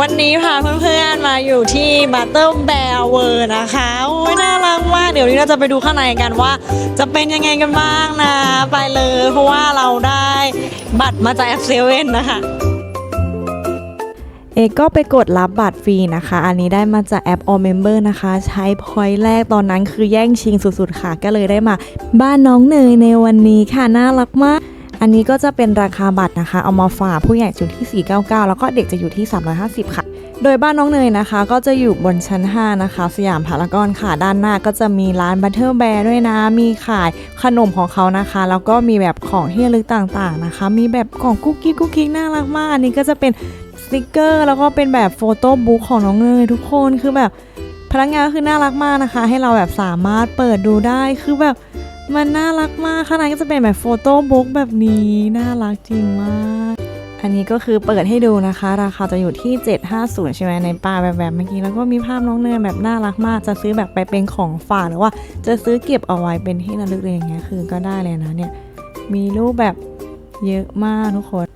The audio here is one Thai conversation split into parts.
วันนี้พาเพื่อนๆมาอยู่ที่บัตเตอร์แบร์เวอร์นะคะโอ้ยน่ารักมากเดี๋ยวนี้เราจะไปดูข้างในกันว่า จะเป็นยังไงกันบ้างนะ ไปเลย เพราะว่าเราได้บัตรมาจากแอปเซเว่นนะคะเอกก็ไปกดรับบัตรฟรีนะคะ อันนี้ได้มาจากแอป All Member นะคะ ใช้พอยต์แรกตอนนั้นคือแย่งชิงสุดๆค่ะ ก็เลยได้มาบ้านน้องเนยในวันนี้ค่ะ น่ารักมาก อันนี้ก็จะเป็นราคาบัตรนะคะ เอามาฝากผู้ใหญ่อยู่ที่ 499 แล้วก็เด็กจะอยู่ที่ 350 ค่ะ โดยบ้านน้องเนยนะคะ ก็จะอยู่บนชั้น 5 นะคะ สยามพารากอนค่ะ ด้านหน้าก็จะมีร้านบัตเทอร์แบร์ด้วยนะ มีขายขนมของเขานะคะ แล้วก็มีแบบของที่ระลึกต่างๆนะคะ มีแบบของกุ๊กกิ๊กกุ๊กกิ๊กน่ารักมาก อันนี้ก็จะเป็นสติกเกอร์ แล้วก็เป็นแบบโฟโต้บุ๊กของน้องเนยทุกคน คือแบบพนักงานก็คือน่ารักมากนะคะ ให้เราแบบสามารถเปิดดูได้ คือแบบ มันน่ารักมากข้างในก็จะเป็นแบบโฟโต้บุ๊กแบบนี้ น่ารักจริงมาก อันนี้ก็คือเปิดให้ดูนะคะ ราคาจะอยู่ที่ 750 ใช่ไหมในป้าแบบแบบเมื่อกี้แล้วก็มีภาพน้องเนยแบบน่ารักมาก จะซื้อแบบไปเป็นของฝากหรือว่า จะซื้อเก็บเอาไว้เป็นที่ระลึกอะไรอย่างเงี้ยคือก็ได้เลยนะเนี่ยมีรูปแบบเยอะมากทุกคน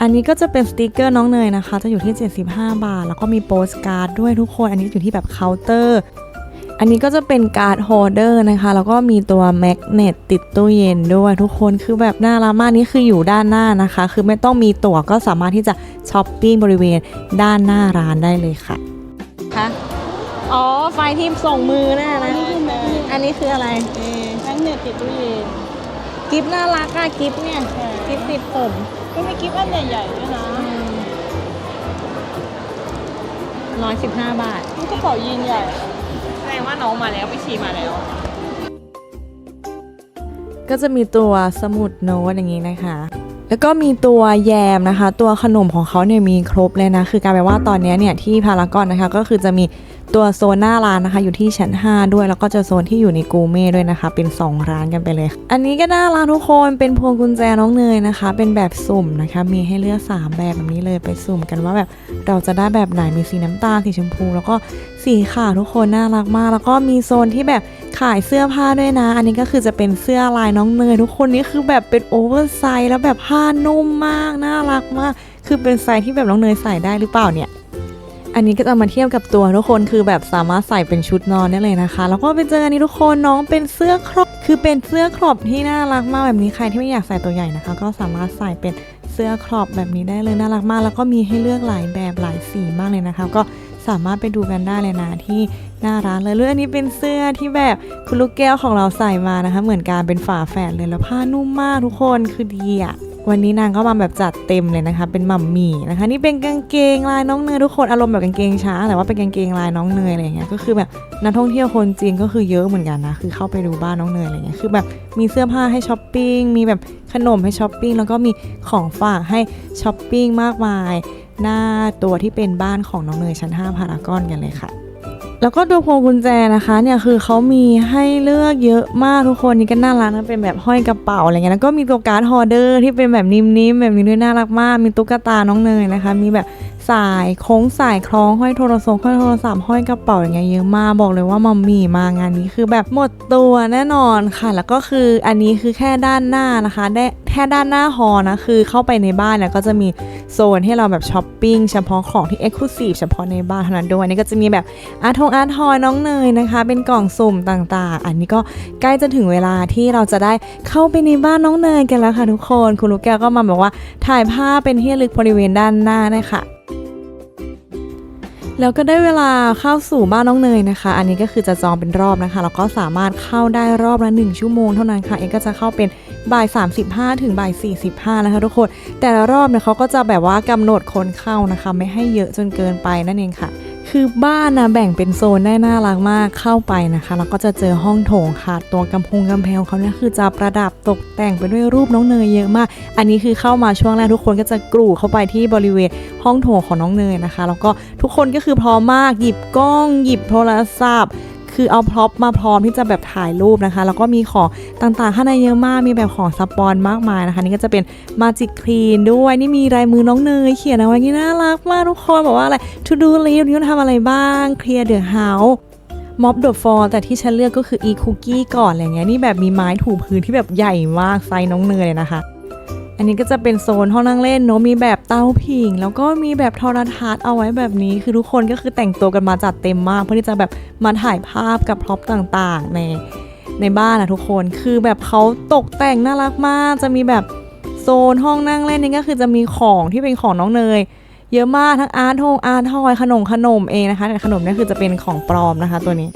อันนี้ก็จะเป็นสติกเกอร์น้องเนยนะคะ จะอยู่ที่ 75 บาท แล้วก็มีโปสการ์ดด้วยทุกคน อันนี้อยู่ที่แบบเคาน์เตอร์ อันนี้ก็จะเป็นการ์ดโฮลเดอร์นะคะ แล้วก็มีตัวแมกเนตติดตู้เย็นด้วยทุกคนคือแบบน่ารักมากนี่คืออยู่ด้านหน้านะคะ คือไม่ต้องมีตั๋วก็สามารถที่จะช้อปปิ้งบริเวณด้านหน้าร้านได้เลยค่ะคะอ๋อ ไฟที่ส่งมือน่ะนะ อันนี้คืออะไรแมกเนตติดตู้เย็นกิฟน่ารักอะกิฟเนี่ยใช่กิฟติดผมก็มีกิฟต์อันใหญ่ๆด้วยนะร้อยสิบห้าบาทนี่กระเป๋ายีนใหญ่แส ดงว่าน้องมาแล้วพี่ชีมาแล้ว ก็จะมีตัวสมุดโน้ตอย่างนี้นะคะ แล้วก็มีตัวแยมนะคะ ตัวขนมของเขาเนี่ยมีครบเลยนะ คือกลายเป็นว่าตอนนี้เนี่ยที่พารากอนนะคะ ก็คือจะมี ตัวโซนหน้าร้านนะคะ อยู่ที่ชั้น 5 ด้วย แล้วก็จะโซนที่อยู่ในกูเม่ด้วยนะคะ เป็น 2 ร้านกันไปเลย อันนี้ก็น่ารักทุกคนเป็นพวงกุญแจน้องเนยนะคะ เป็นแบบสุ่มนะคะ มีให้เลือก 3 แบบแบบนี้เลยไปสุ่มกันว่าแบบเราจะได้แบบไหนมีสีน้ำตาลสีชมพู แล้วก็สีขาวทุกคนน่ารักมาก แล้วก็มีโซนที่แบบขายเสื้อผ้าด้วยนะ อันนี้ก็คือจะเป็นเสื้อลายน้องเนยทุกคนนี่คือแบบเป็นโอเวอร์ไซส์แล้วแบบผ้านุ่มมากน่ารักมาก คือเป็นไซส์ที่แบบน้องเนยใส่ได้หรือเปล่าเนี่ย อันนี้ก็จะมาเทียบกับตัวทุกคนคือแบบสามารถใส่เป็นชุดนอนได้เลยนะคะ แล้วก็ไปเจออันนี้ทุกคนน้องเป็นเสื้อครอบคือเป็นเสื้อครอบที่น่ารักมากแบบนี้ใครที่ไม่อยากใส่ตัวใหญ่นะคะ ก็สามารถใส่เป็นเสื้อครอบแบบนี้ได้เลยน่ารักมาก แล้วก็มีให้เลือกหลายแบบหลายสีมากเลยนะคะ ก็สามารถไปดูกันได้เลยนะที่หน้าร้านเลยเรื่องอันนี้เป็นเสื้อที่แบบคุณลูกแก้วของเราใส่มานะคะ เหมือนการเป็นฝาแฝดเลยแล้วผ้านุ่มมากทุกคนคือดีอะ วันนี้นางก็มาแบบจัดเต็มเลยนะคะ เป็นม่ำหมี่นะคะ นี่เป็นกางเกงลายน้องเนยทุกคนอารมณ์แบบกางเกงช้างแต่ว่าเป็นกางเกงลายน้องเนยอะไรเงี้ยก็คือแบบนักท่องเที่ยวคนจีนก็คือเยอะเหมือนกันนะคือเข้าไปดูบ้านน้องเนยอะไรเงี้ยคือแบบมีเสื้อผ้าให้ช้อปปิ้งมีแบบขนมให้ช้อปปิ้งแล้วก็มีของฝากให้ช้อปปิ้งมากมาย หน้าตัวที่เป็นบ้านของน้องเนยชั้น5พารากอนกันเลยค่ะ แล้วก็ตัวพวงกุญแจนะคะเนี่ยคือเขามีให้เลือกเยอะมากทุกคนนี่ก็น่ารักนะเป็นแบบห้อยกระเป๋าอะไรเงี้ยแล้วก็มีตัวการ์ดฮอเดอร์ที่เป็นแบบนิ่มๆแบบนี้ด้วยน่ารักมาก มีตุ๊กตาน้องเนยนะคะ มีแบบ สายโค้งสายคล้องห้อยโทรศัพท์ห้อยโทรศัพท์ห้อยกระเป๋าอย่างเงี้ยเยอะมากบอกเลยว่ามัมมี่มางานนี้คือแบบหมดตัวแน่นอนค่ะ แล้วก็คืออันนี้คือแค่ด้านหน้านะคะได้แค่ด้านหน้าฮอนะคือเข้าไปในบ้านเนี่ยก็จะมีโซนให้เราแบบช้อปปิ้งเฉพาะของที่เอ็กซ์คลูซีฟเฉพาะในบ้านเท่านั้นด้วยอันนี้ก็จะมีแบบอาร์ทงอาร์ทอยน้องเนยนะคะ เป็นกล่องสุ่มต่างๆ อันนี้ก็ใกล้จะถึงเวลาที่เราจะได้เข้าไปในบ้านน้องเนยกันแล้วค่ะทุกคน คุณลูกแก้วก็มาบอกว่าถ่ายภาพเป็นที่ระลึกบริเวณด้านหน้านะคะ แล้วก็ได้เวลาเข้าสู่บ้านน้องเนยนะคะ อันนี้ก็คือจะจองเป็นรอบนะคะ แล้วก็สามารถเข้าได้รอบละ1ชั่วโมงเท่านั้นค่ะ เองก็จะเข้าเป็นบ่าย 35 ถึงบ่าย 45 นะคะทุกคน แต่ละรอบเนี่ยเขาก็จะแบบว่ากำหนดคนเข้านะคะ ไม่ให้เยอะจนเกินไปนั่นเองค่ะ คือบ้านนะแบ่งเป็นโซนได้น่ารักมากเข้าไปนะคะแล้วก็จะเจอห้องโถงค่ะ ตัวกำพงกำแพงเขาเนี่ยคือจะประดับตกแต่งไปด้วยรูปน้องเนยเยอะมาก อันนี้คือเข้ามาช่วงแรกทุกคนก็จะกรูเข้าไปที่บริเวณห้องโถงของน้องเนยนะคะ แล้วก็ทุกคนก็คือพร้อมมากหยิบกล้องหยิบโทรศัพท์ คือเอาพร็อพมาพร้อมที่จะแบบถ่ายรูปนะคะ แล้วก็มีของต่างๆข้างในเยอะมาก มีแบบของสปอนมากมายนะคะ นี่ก็จะเป็นมาจิกคลีนด้วย นี่มีลายมือน้องเนยเขียนเอาไว้นี่น่ารักมากทุกคนบอกว่าอะไร to do list นี่ต้องทำอะไรบ้าง clear the house ม็อบเดอะฟอร์แต่ที่ฉันเลือกก็คือ e cookie ก่อนอะไรเงี้ยนี่แบบมีไม้ถูพื้นที่แบบใหญ่มากไซส์น้องเนยเลยนะคะ อันนี้ก็จะเป็นโซนห้องนั่งเล่นเนอะมีแบบเตาผิง แล้วก็มีแบบโทรทัศน์เอาไว้แบบนี้ คือทุกคนก็คือแต่งตัวกันมาจัดเต็มมาก เพื่อที่จะแบบมาถ่ายภาพกับพร็อพต่างๆ ในในบ้านนะทุกคนคือแบบเขาตกแต่งน่ารักมาก จะมีแบบโซนห้องนั่งเล่นนี่ก็คือจะมีของที่เป็นของน้องเนย เยอะมากทั้งอาร์ตทงอาร์ตทอยขนมขนมเองนะคะแต่ขนมเนี่ยคือจะเป็นของปลอมนะคะตัวนี้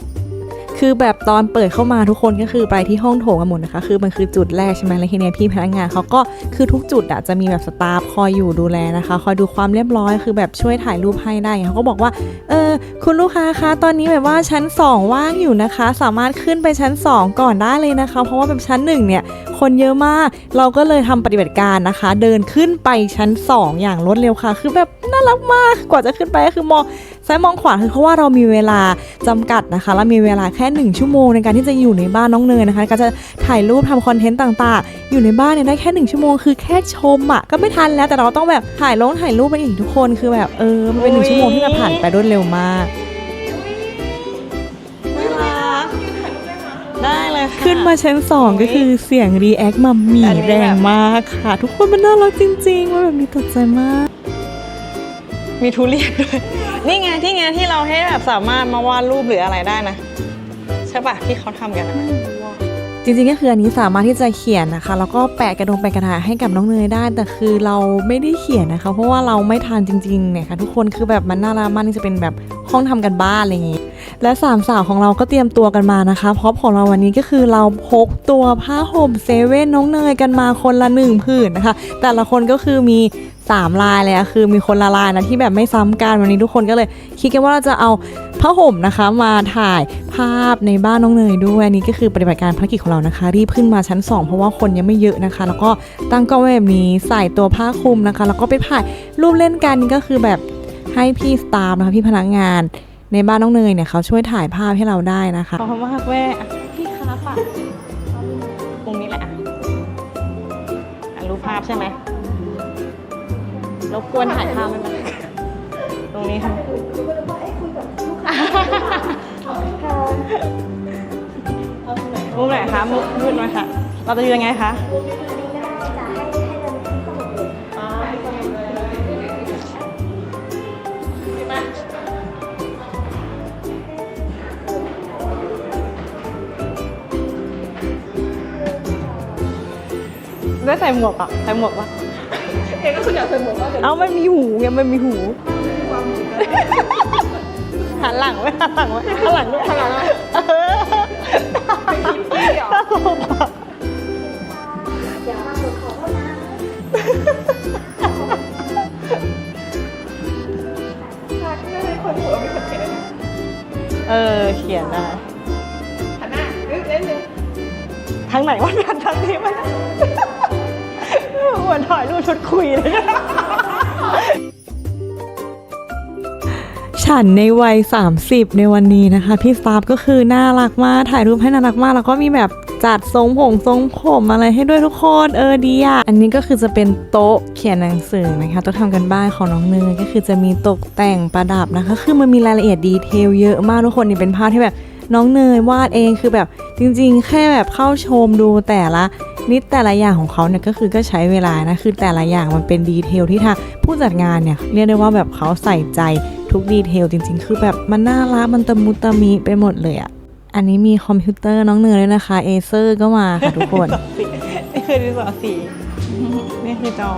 คือแบบตอนเปิดเข้ามาทุกคนก็คือไปที่ห้องโถงกันหมดนะคะ คือมันคือจุดแรกใช่ไหมแล้วทีเนี้ยพี่พนักงานเขาก็คือทุกจุดอะจะมีแบบสตาฟคอยอยู่ดูแลนะคะ คอยดูความเรียบร้อยคือแบบช่วยถ่ายรูปให้ได้เขาก็บอกว่า เออ คุณลูกค้าคะ ตอนนี้แบบว่าชั้น 2 ว่างอยู่นะคะ สามารถขึ้นไปชั้น 2 ก่อนได้เลยนะคะ เพราะว่าแบบชั้น1เนี่ย คนเยอะมาก เราก็เลยทำปฏิบัติการนะคะ เดินขึ้นไปชั้น 2 อย่างรวดเร็วค่ะ คือแบบน่ารักมาก กว่าจะขึ้นไปก็คือมองซ้ายมองขวาคือเพราะว่าเรามีเวลาจำกัดนะคะแล้วมีเวลาแค่ 1 ชั่วโมงในการที่จะอยู่ในบ้านน้องเนยนะคะ ก็จะถ่ายรูปทำคอนเทนต์ต่างๆ อยู่ในบ้านเนี่ยได้แค่ 1 ชั่วโมง คือแค่ชมอะ่ะก็ไม่ทันแล้วแต่เราต้องแบบถ่ายลงถ่ายรูปไปอีกทุกคนคือแบบเออมันเป็นหนึ่งชั่วโมงที่แบบผ่านไปรวดเร็วมาก ขึ้นมาชั้นสองก็คือเสียงรีแอคมัมมี่อันนี้แบบแรงมากค่ะ ทุกคนมันน่ารักจริงๆว่าแบบนี้ตกใจมาก มีทุเรียนด้วย นี่ไงที่ไงที่เราให้แบบสามารถมาวาดรูปหรืออะไรได้นะ ใช่ปะที่เขาทำกันนะจริงๆก็คืออันนี้สามารถที่จะเขียนนะคะแล้วก็แปะกระดงแปะกระดาษให้กับน้องเนยได้ แต่คือเราไม่ได้เขียนนะคะ เพราะว่าเราไม่ทานจริงๆเนี่ยค่ะทุกคนคือแบบมันน่ารักมากนี่จะเป็นแบบห้องทำกันบ้านอะไรอย่างงี้ และสามสาวของเราก็เตรียมตัวกันมานะคะเพราะของเราวันนี้ก็คือเราพกตัวผ้าห่มเซเว่นน้องเนยกันมาคนละหนึ่งผืนนะคะ แต่ละคนก็คือมี 3 ลายเลยอะคือมีคนละลายนะที่แบบไม่ซ้ำกันวันนี้ทุกคนก็เลย คิดกันว่าเราจะเอาผ้าห่มนะคะมาถ่ายภาพในบ้านน้องเนยด้วยนี้ก็คือปฏิบัติการภารกิจของเรานะคะ รีบขึ้นมาชั้น 2 เพราะว่าคนยังไม่เยอะนะคะ แล้วก็ตั้งกล้องไว้แบบนี้ใส่ตัวผ้าคลุมนะคะ แล้วก็ไปถ่ายรูปเล่นกันก็คือแบบให้พี่สตาฟนะคะพี่พนักงาน ในบ้านน้องเนยเนี่ยเขาช่วยถ่ายภาพให้เราได้นะคะขอบคุณมากแม่อะพี่ครับอะตรงนี้แหละอะอะรูปภาพใช่ไหมรบกวนถ่ายภาพไหมคะตรงนี้ค่ะมุมไหนคะมุมมืดไหมคะเราจะอยู่ยังไงคะ ได้ใส่หมวกอะใส่หมวกปะเองก็คุณอยากใส่หมวกเอามันมีหูไงมันมีหูหันหลังไว้หันหลังไว้หันหลังด้วยหันหลังด้วยเออตลกอะเออเขียนได้หันหน้าเล่นเลยทางไหนวะทางทางนี้มันเห มือนถ่ายรูปชุดคุยเลย ฉันในวัย 30 ในวันนี้นะคะ พี่สตาฟก็คือน่ารักมาก ถ่ายรูปให้น่ารักมาก แล้วก็มีแบบจัดทรงผมทรงผมอะไรให้ด้วยทุกคนเออดีอะ อันนี้ก็คือจะเป็นโต๊ะเขียนหนังสือนะคะโต๊ะทำกันบ้านของน้องเนยก็คือจะมีตกแต่งประดับนะคะ คือมันมีรายละเอียดดีเทลเยอะมากทุกคนนี่เป็นภาพที่แบบ น้องเนยวาดเองคือแบบจริงๆ แค่แบบเข้าชมดูแต่ละนิดแต่ละอย่างของเขาเนี่ยก็คือก็ใช้เวลานะคือแต่ละอย่างมันเป็นดีเทลที่ทางผู้จัดงานเนี่ยเรียกได้ว่าแบบเขาใส่ใจทุกดีเทลจริง ๆ คือแบบมันน่ารักมันตะมุตะมิไปหมดเลยอะอันนี้มีคอมพิวเตอร์น้องเนยด้วยนะคะเอเซอร์ก็มาค่ะทุกคนนี่คือดินสอสีนี่คือจอ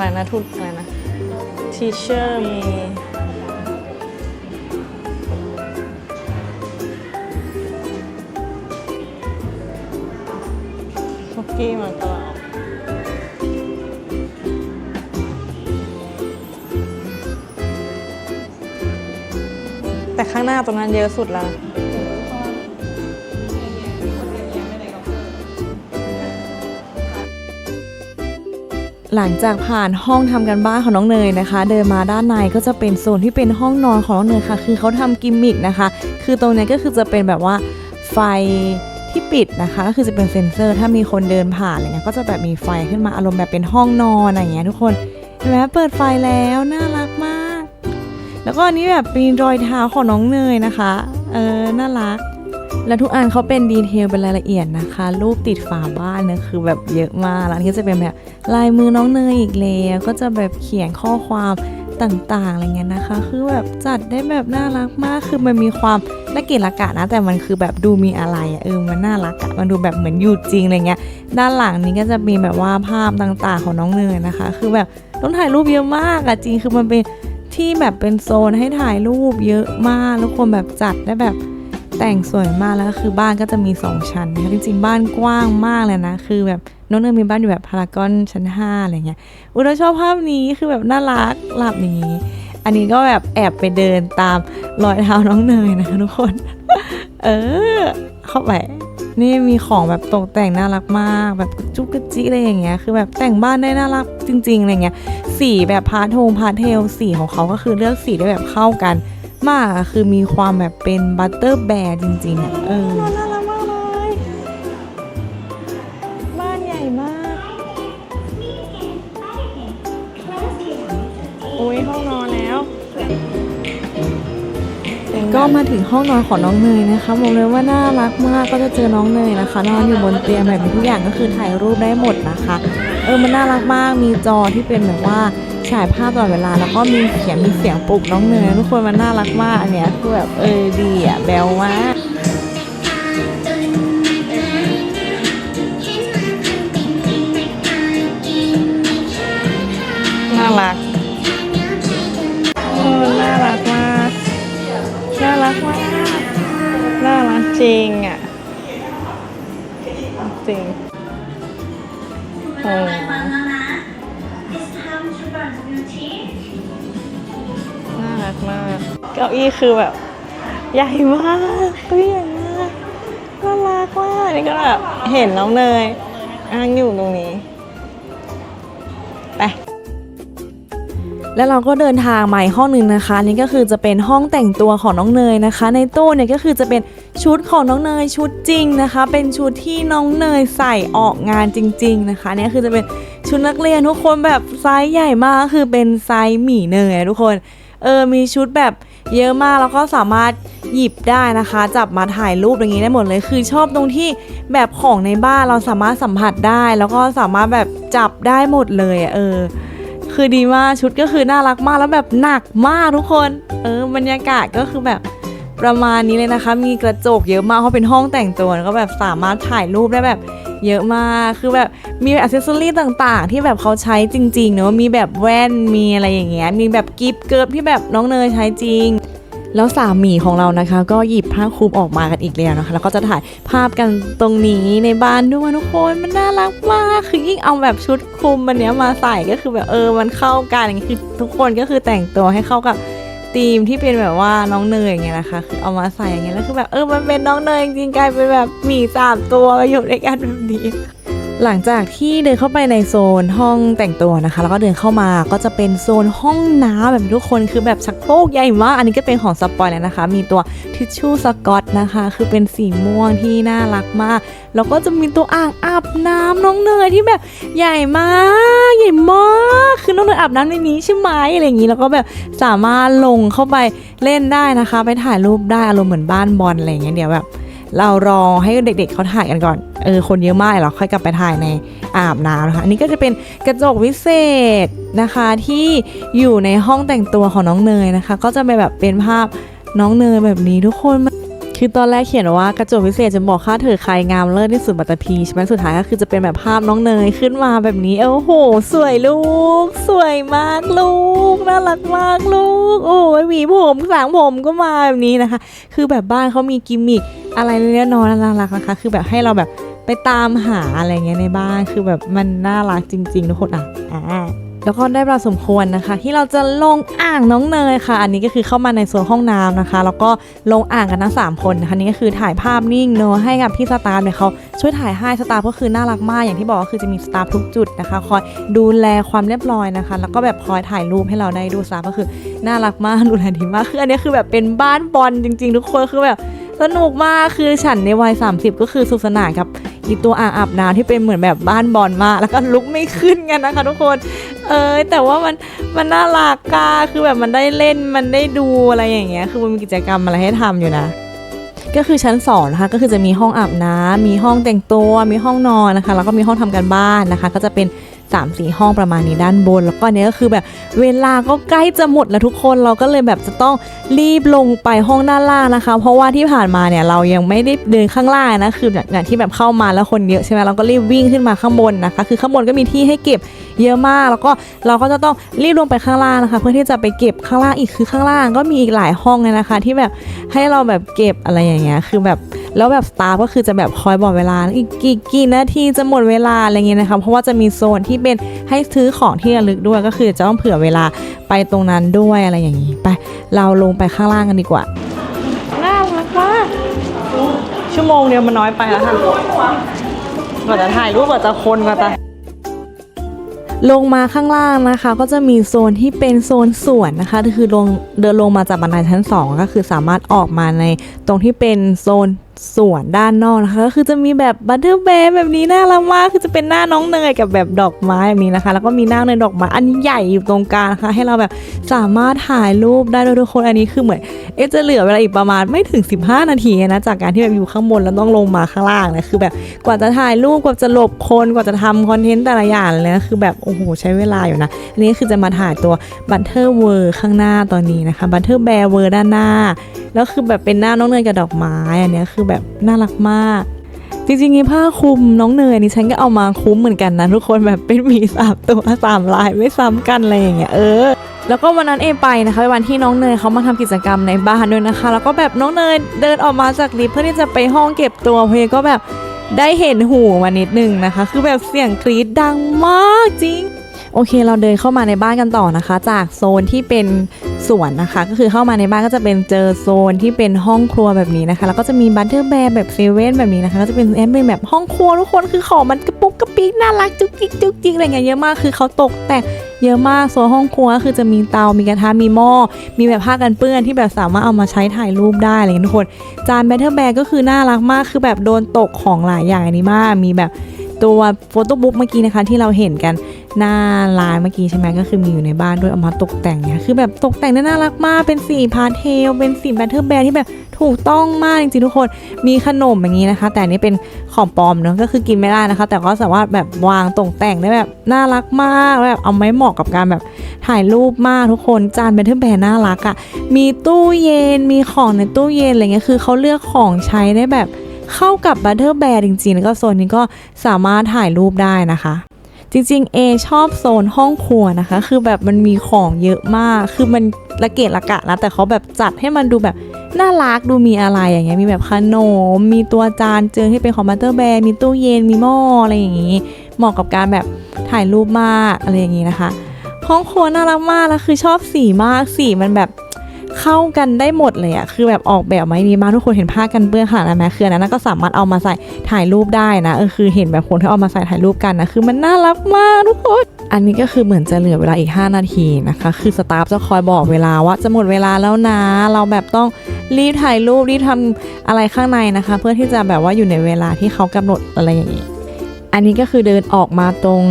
อะไรนะทุนอะไรนะทีเชอร์มีคุกกี้มันก็แต่ข้างหน้าตรงนั้นเยอะสุดแล้ว หลังจากผ่านห้องทำกันบ้านของน้องเนยนะคะ เดินมาด้านในก็จะเป็นโซนที่เป็นห้องนอนของน้องเนยค่ะ คือเขาทำกิมมิกนะคะ คือตรงนี้ก็คือจะเป็นแบบว่าไฟที่ปิดนะคะก็คือจะเป็นเซ็นเซอร์ถ้ามีคนเดินผ่านอะไรเงี้ยก็จะแบบมีไฟขึ้นมาอารมณ์แบบเป็นห้องนอนอะไรเงี้ยทุกคนเห็นไหมเปิดไฟแล้วน่ารักมาก แล้วก็อันนี้แบบมีรอยเท้าของน้องเนยนะคะเออน่ารัก แล้วทุกอันเขาเป็นดีเทลเป็นรายละเอียดนะคะ รูปติดฝาบ้านเนี่ยคือแบบเยอะมากแล้วนนี้ก็จะเป็นแบบ ลายมือน้องเนยอีกแล้วก็จะแบบเขียนข้อความต่างๆอะไรเงี้ยนะคะ คือแบบจัดได้แบบน่ารักมาก คือมันมีความละเกะละกะนะ แต่มันคือแบบดูมีอะไรอะเออ มันน่ารักอะมันดูแบบเหมือนอยู่จริงอะไรเงี้ย ด้านหลังนี้ก็จะมีแบบว่าภาพต่างๆของน้องเนยนะคะ คือแบบต้องถ่ายรูปเยอะมากอะจริง คือมันเป็นที่แบบเป็นโซนให้ถ่ายรูปเยอะมากแล้วคนแบบจัดได้แบบแต่งสวยมากแล้วก็คือบ้านก็จะมี 2 ชั้นนะคะจริงๆบ้านกว้างมากเลยนะ คือแบบ น้องเนยมีบ้านอยู่แบบพารากอนชั้น5อะไรเงี้ยอุยเราชอบภาพนี้คือแบบน่ารักหลับอย่างนี้ อันนี้ก็แบบแอบไปเดินตามรอยเท้าน้องเนยนะทุกคน เออ เข้าไปนี่มีของแบบตกแต่งน่ารักมาก แบบจุกกระจิอะไรอย่างเงี้ยคือแบบแต่งบ้านได้น่ารักจริงๆอะไรเงี้ยสีแบบพาโทงพาเทลสีของเขาก็คือเลือกสีได้แบบเข้ากัน มากคือมีความแบบเป็นบัตเตอร์แบร์จริงๆอะเออ ก็มาถึงห้องนอนของน้องเนยนะคะบอกเลยว่าน่ารักมากก็จะเจอน้องเนยนะคะ นอนอยู่บนเตียงแบบนี้ทุกอย่างก็คือถ่ายรูปได้หมดนะคะ เออมันน่ารักมากมีจอที่เป็นแบบว่าฉายภาพตลอดเวลา แล้วก็มีเสียงมีเสียงปลุกน้องเนยทุกคนมันน่ารักมากอันเนี้ยคือแบบเออดีอะแบลมาก โอ้น่ารักมาก เก้าอี้คือแบบ ใหญ่มากเก้าอี้ใหญ่มากน่ารักมากนี่ก็แบบเห็นน้องเนยอ้างอยู่ตรงนี้ ไป แล้วเราก็เดินทางมาอีกห้องหนึ่งนะคะนี่ก็คือจะเป็นห้องแต่งตัวของน้องเนยนะคะ ในตู้เนี่ยก็คือจะเป็นชุดของน้องเนยชุดจริงนะคะ เป็นชุดที่น้องเนยใส่ออกงานจริง ๆนะคะเนี่ยคือจะเป็นชุดนักเรียนทุกคนแบบไซส์ใหญ่มากคือเป็นไซส์หมี่เนยทุกคนเออมีชุดแบบเยอะมากแล้วก็สามารถหยิบได้นะคะ จับมาถ่ายรูปอย่างนี้ได้หมดเลยคือชอบตรงที่แบบของในบ้านเราสามารถสัมผัสได้ แล้วก็สามารถแบบจับได้หมดเลยเออ คือดีมากชุดก็คือน่ารักมากแล้วแบบหนักมากทุกคน เออบรรยากาศก็คือแบบประมาณนี้เลยนะคะ มีกระจกเยอะมากเพราะเป็นห้องแต่งตัวก็แบบสามารถถ่ายรูปได้แบบเยอะมาก คือแบบมีอัซเซสซอรี่ต่างๆ ที่แบบเขาใช้จริงๆเนอะมีแบบแว่น มีอะไรอย่างเงี้ย มีแบบกิฟต์เกิร์บที่แบบน้องเนยใช้จริง แล้วสามีของเรานะคะ ก็หยิบผ้าคลุมออกมากันอีกแล้วนะคะ แล้วก็จะถ่ายภาพกันตรงนี้ในบ้านด้วยทุกคนมันน่ารักมากคือยิ่งเอาแบบชุดคลุมมันเนี้ยมาใส่ก็คือแบบเออมันเข้ากันอย่างงี้คือทุกคนก็คือแต่งตัวให้เข้ากับธีมที่เป็นแบบว่าน้องเนยอย่างเงี้ยนะคะคือเอามาใส่อย่างเงี้ยแล้วคือแบบเออมันเป็นน้องเนยจริงๆกลายเป็นแบบหมีสามตัวมาอยู่ด้วยกันแบบนี้ หลังจากที่เดินเข้าไปในโซนห้องแต่งตัวนะคะ แล้วก็เดินเข้ามาก็จะเป็นโซนห้องน้ำแบบทุกคนคือแบบชักโครกใหญ่มาก อันนี้ก็เป็นของสปอยแล้วนะคะ มีตัวทิชชู่สกอตนะคะ คือเป็นสีม่วงที่น่ารักมาก แล้วก็จะมีตัวอ่างอาบน้ำน้องเนยที่แบบใหญ่มากใหญ่มากคือน้องเนยอาบน้ำในนี้ใช่ไหมอะไรอย่างนี้แล้วก็แบบสามารถลงเข้าไปเล่นได้นะคะ ไปถ่ายรูปได้อารมณ์เหมือนบ้านบอลอะไรอย่างเงี้ยเดี๋ยวแบบ เรารอให้เด็กๆเขาถ่ายกันก่อน เออ คนเยอะมากเราค่อยกลับไปถ่ายในอาบน้ำนะคะ อันนี้ก็จะเป็นกระจกวิเศษนะคะที่อยู่ในห้องแต่งตัวของน้องเนยนะคะ ก็จะเป็นแบบเป็นภาพน้องเนยแบบนี้ทุกคนมัน คือตอนแรกเขียนว่ากระจกวิเศษจะบอกค่าเธอใครงามเลิศที่สุดปัตตภีใช่ไหมสุดท้ายก็คือจะเป็นแบบภาพน้องเนยขึ้นมาแบบนี้โอ้โห สวยลูก สวยมากลูกน่ารักมากลูก โอ้ยหวีผมสางผมก็มาแบบนี้นะคะ คือแบบบ้านเขามีกิมมิคอะไรเล็กน้อยน่ารักนะคะ คือแบบให้เราแบบไปตามหาอะไรเงี้ยในบ้านคือแบบมันน่ารักจริง ๆ ทุกคนอะอ่า แล้วก็ได้เวลาสมควรนะคะ ที่เราจะลงอ่างน้องเนยค่ะ อันนี้ก็คือเข้ามาในโซนห้องน้ำนะคะ แล้วก็ลงอ่างกันทั้งสามคนนะคะนี่ก็คือถ่ายภาพนิ่งเนอะให้กับพี่สตาร์เนี่ยเขาช่วยถ่ายให้สตาร์ก็คือน่ารักมากอย่างที่บอกก็คือจะมีสตาร์ทุกจุดนะคะ คอยดูแลความเรียบร้อยนะคะ แล้วก็แบบคอยถ่ายรูปให้เราได้ดูสตาร์ก็คือน่ารักมากดูแลดีมากคืออันนี้คือแบบเป็นบ้านบอลจริง ๆ ทุกคนคือแบบสนุกมากคือฉันในวัย 30 ก็คือสุขสนานกับอีตัวอ่างอาบน้ำที่เป็นเหมือนแบบบ้านบอลมากแล้วก็ลุกไม่ขึ้นกันนะคะ ทุกคน เออแต่ว่ามันมันน่ารักกาคือแบบมันได้เล่นมันได้ดูอะไรอย่างเงี้ย คือมันมีกิจกรรมอะไรให้ทำอยู่นะ ก็คือชั้นสองนะคะก็คือจะมีห้องอาบน้ำมีห้องแต่งตัว มีห้องนอนนะคะ แล้วก็มีห้องทำการบ้านนะคะ ก็จะเป็น 3ามสี่ห้องประมาณนี้ด้านบน แล้วก็นเนี้ยก็คือแบบเวลาก็ใกล้จะหมดแล้วทุกคนเราก็เลยแบบจะต้องรีบลงไปห้องด้านล่างนะคะ เพราะว่าที่ผ่านมาเนี่ยเรายังไม่ได้เดินข้างล่างนะคืออย่างที่แบบเข้ามาแล้วคนเยอะใช่ไหมเราก็รีบวิ่งขึ้นมาข้างบนนะคะ คือข้างบนก็มีที่ให้เก็บเยอะมาก แล้วก็เราก็จะต้องรีบลงไปข้างล่างนะคะ เพื่อที่จะไปเก็บข้างล่างอีกคือข้างล่างก็มีอีกหลายห้องเลยนะคะ ที่แบบให้เราแบบเก็บอะไรอย่างเงี้ยคือแบบ แล้วแบบสตาฟก็คือจะแบบคอยบอกเวลาอีกกี่กี่นาทีจะหมดเวลาอะไรเงี้ยนะคะเพราะว่าจะมีโซนที่เป็นให้ซื้อของที่ระลึกด้วยก็คือจะต้องเผื่อเวลาไปตรงนั้นด้วยอะไรอย่างนี้ไปเราลงไปข้างล่างกันดีกว่าน่ารักมากชั่วโมงเดียวมันน้อยไปแล้วค่ะกว่าจะถ่ายรูปกว่าจะคนกว่าจะลงมาข้างล่างนะคะ ก็จะมีโซนที่เป็นโซนสวนนะคะคือลงเดินลงมาจากบันไดชั้น 2 ก็คือสามารถออกมาในตรงที่เป็นโซน สวนด้านนอกนะคะก็คือจะมีแบบบัตเทอร์แบร์แบบนี้น่ารักมากคือจะเป็นหน้าน้องเนยกับแบบดอกไม้แบบนี้นะคะ แล้วก็มีหน้าเนยดอกไม้อันใหญ่อยู่ตรงกลางนะคะ ให้เราแบบสามารถถ่ายรูปได้ด้วยทุกคนอันนี้คือเหมือนเอ๊จะเหลือเวลาอีกประมาณไม่ถึง 15 นาทีนะจากการที่แบบอยู่ข้างบนแล้วต้องลงมาข้างล่างเนี่ยคือแบบกว่าจะถ่ายรูปกว่าจะหลบคนกว่าจะทำคอนเทนต์แต่ละอย่างเลยนะคือแบบโอ้โหใช้เวลาอยู่นะอันนี้คือจะมาถ่ายตัวบัตเทอร์เวอร์ข้างหน้าตอนนี้นะคะบัตเทอร์แบร์เวอร์ด้านหน้าแล้วคือแบบเป็นหน้าน้องเนยกับดอกไม้อันนี้คือแบบน่ารักมาก จริงๆนี่ผ้าคลุมน้องเนยนี่ฉันก็เอามาคุ้มเหมือนกันนะทุกคนแบบเป็นหมีสามตัวสามลายไม่ซ้ำกันอะไรอย่างเงี้ยเออแล้วก็วันนั้นเอไปนะคะเป็นวันที่น้องเนยเขามาทำกิจกรรมในบ้านด้วยนะคะ แล้วก็แบบน้องเนยเดินออกมาจากลิฟต์เพื่อที่จะไปห้องเก็บตัวเพก็แบบได้เห็นหูมานิดนึงนะคะ คือแบบเสียงกรี๊ดดังมากจริง โอเคเราเดินเข้ามาในบ้านกันต่อนะคะ จากโซนที่เป็นสวนนะคะ ก็คือเข้ามาในบ้านก็จะเป็นเจอโซนที่เป็นห้องครัวแบบนี้นะคะ แล้วก็จะมีบัตเตอร์แบร์แบบเซเว่นแบบนี้นะคะก็จะเป็นแอมเป็นแบบห้องครัวทุกคนคือของมันกระปุกกระปิกน่ารักจุกจิกจุกจิกอะไรเงี้ยเยอะมากคือเขาตกแต่งเยอะมากโซนห้องครัวก็คือจะมีเตา มีกระทะ มีหม้อ มีแบบผ้ากันเปื้อนที่แบบสามารถเอามาใช้ถ่ายรูปได้อะไรเงี้ยทุกคน จานแบตเตอร์แบร์ก็คือน่ารักมาก คือแบบโดนตกของหลายอย่างอันนี้มาก มีแบบตัวโฟโต้บุ๊กเมื่อกี้นะคะที่เราเห็นกัน หน้าร้านเมื่อกี้ใช่ไหมก็คือมีอยู่ในบ้านด้วยเอามาตกแต่งเนี่ยคือแบบตกแต่งได้น่ารักมากเป็นสีพาเทลเป็นสีแบทเทอร์แบร์ที่แบบถูกต้องมากจริงๆทุกคนมีขนมอย่างนี้นะคะ แต่นนี้เป็นของปลอมเนอะก็คือกินไม่ได้นะคะ แต่ก็สามารถแบบวางตกแต่งได้แบบน่ารักมากแบบเอาไม้เหมาะกับการแบบถ่ายรูปมากทุกคนจานแบทเทอร์แบร์น่ารักอะ่ะมีตู้เย็นมีของในตู้เย็นอะไรเงี้ยคือเขาเลือกของใช้ได้แบบเข้ากับบัตเทอร์แบร์จริงๆแล้วก็โซนนี้ก็สามารถถ่ายรูปได้นะคะ จริงๆ เอชอบโซนห้องครัวนะคะ คือแบบมันมีของเยอะมาก คือมันละเกะละกะนะแต่เขาแบบจัดให้มันดูแบบน่ารักดูมีอะไรอย่างเงี้ยมีแบบขนม มีตัวจานเจอที่เป็นของบัตเตอร์แบร์มีตู้เย็นมีหม้ออะไรอย่างงี้ เหมาะกับการแบบถ่ายรูปมากอะไรอย่างงี้นะคะ ห้องครัวน่ารักมากแล้วคือชอบสีมากสีมันแบบ เข้ากันได้หมดเลยอะคือแบบออกแบบมาดีมากทุกคนเห็นผ้ากันเปื้อนขนาดนั้นไหมคืออันนั้นก็สามารถเอามาใส่ถ่ายรูปได้นะเออคือเห็นแบบคนที่เอามาใส่ถ่ายรูปกันนะคือมันน่ารักมากทุกคนอันนี้ก็คือเหมือนจะเหลือเวลาอีก 5 นาทีนะคะ คือสตาฟจะคอยบอกเวลาว่าจะหมดเวลาแล้วนะ เราแบบต้องรีบถ่ายรูปรีบทำอะไรข้างในนะคะ เพื่อที่จะแบบว่าอยู่ในเวลาที่เขากำหนดอะไรอย่างนี้อันนี้ก็คือเดินออกมาตรง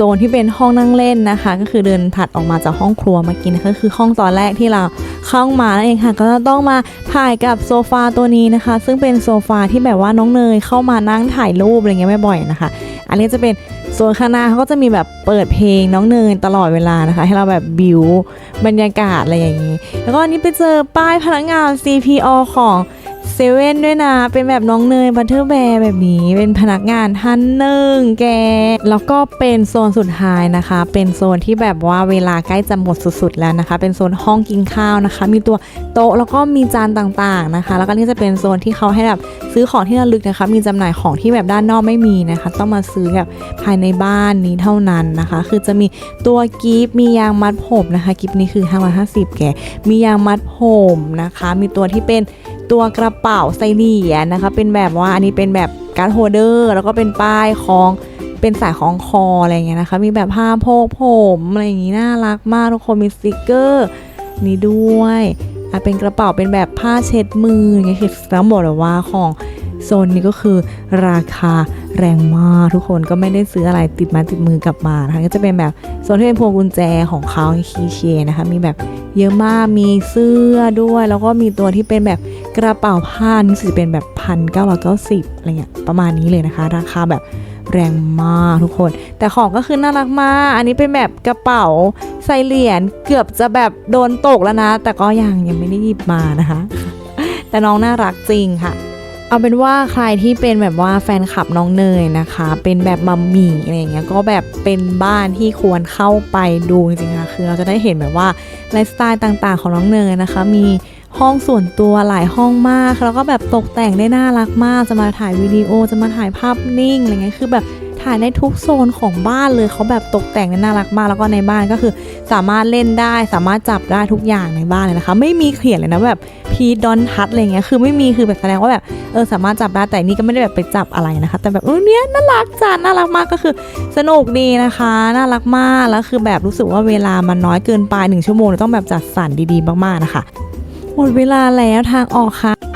โซนที่เป็นห้องนั่งเล่นนะคะ ก็คือเดินถัดออกมาจากห้องครัวมื่อกี้นะคะคือห้องตอนแรกที่เราเข้ามานั่นเองค่ะ ก็จะต้องมาถ่ายกับโซฟาตัวนี้นะคะ ซึ่งเป็นโซฟาที่แบบว่าน้องเนยเข้ามานั่งถ่ายรูปอะไรเงี้ยบ่อยๆนะคะ อันนี้จะเป็นโซนข้างหน้าเขาก็จะมีแบบเปิดเพลงน้องเนยตลอดเวลานะคะ ให้เราแบบบิวบรรยากาศอะไรอย่างนี้ แล้วก็อันนี้ไปเจอป้ายพนักงาน CPO ของ เซเว่นด้วยนะ เป็นแบบน้องเนยบัตเทอร์แบร์แบบนี้ เป็นพนักงานท่านหนึ่งแก แล้วก็เป็นโซนสุดท้ายนะคะ เป็นโซนที่แบบว่าเวลาใกล้จะหมดสุดๆแล้วนะคะ เป็นโซนห้องกินข้าวนะคะ มีตัวโต๊ะแล้วก็มีจานต่างๆนะคะ แล้วก็นี่จะเป็นโซนที่เขาให้แบบซื้อของที่ระลึกนะคะ มีจำหน่ายของที่แบบด้านนอกไม่มีนะคะ ต้องมาซื้อแบบภายในบ้านนี้เท่านั้นนะคะ คือจะมีตัวกิฟต์มียางมัดผมนะคะ กิฟต์นี้คือ550แก มียางมัดผมนะคะ มีตัวที่เป็น ตัวกระเป๋าไซเนียนะคะ เป็นแบบว่าอันนี้เป็นแบบการ์ดโฮเดอร์แล้วก็เป็นป้ายคล้องเป็นสายของคออะไรเงี้ยนะคะ มีแบบผ้าโพกผมอะไรอย่างงี้น่ารักมากทุกคนมีสติกเกอร์นี่ด้วยอะเป็นกระเป๋าเป็นแบบผ้าเช็ดมืออย่างเงี้ยคือต้องบอกเลยว่าของ โซนนี้ก็คือราคาแรงมากทุกคนก็ไม่ได้ซื้ออะไรติดมาติดมือกลับมานะคะก็จะเป็นแบบโซนที่เป็นพวงกุญแจของเขาคีเชนนะคะ มีแบบเยอะมากมีเสื้อด้วย แล้วก็มีตัวที่เป็นแบบกระเป๋าผ้านี่สิเป็นแบบพันเก้าร้อยเก้าสิบอะไรเงี้ยประมาณนี้เลยนะคะ ราคาแบบแรงมากทุกคน แต่ของก็คือน่ารักมาก อันนี้เป็นแบบกระเป๋าใส่เหรียญเกือบจะแบบโดนตกแล้วนะ แต่ก็ยังยังไม่ได้หยิบมานะคะ แต่น้องน่ารักจริงค่ะ เอาเป็นว่าใครที่เป็นแบบว่าแฟนคลับน้องเนยนะคะ เป็นแบบมัมมี่อะไรเงี้ยก็แบบเป็นบ้านที่ควรเข้าไปดูจริงๆค่ะคือเราจะได้เห็นแบบว่าไลฟ์สไตล์ต่างๆของน้องเนยนะคะ มีห้องส่วนตัวหลายห้องมาก แล้วก็แบบตกแต่งได้น่ารักมากจะมาถ่ายวิดีโอจะมาถ่ายภาพนิ่งอะไรเงี้ยคือแบบ ถ่ายในทุกโซนของบ้านเลยเขาแบบตกแต่งน่ารักมากแล้วก็ในบ้านก็คือ สามารถเล่นได้ สามารถจับได้ทุกอย่างในบ้านเลยนะคะ ไม่มีเขียนเลยนะแบบพีดอนทัชอะไรเงี้ยคือไม่มีคือแบบแสดงว่าแบบเออสามารถจับได้แต่นี่ก็ไม่ได้แบบไปจับอะไรนะคะ แต่แบบเออเนี้ยน่ารักจันน่ารักมากก็คือ สนุกดีนะคะ น่ารักมากแล้วคือแบบรู้สึกว่าเวลามันน้อยเกินไปหนึ่งชั่วโมงต้องแบบจัดสรรดีๆมากๆนะคะ หมดเวลาแล้วทางออกค่ะ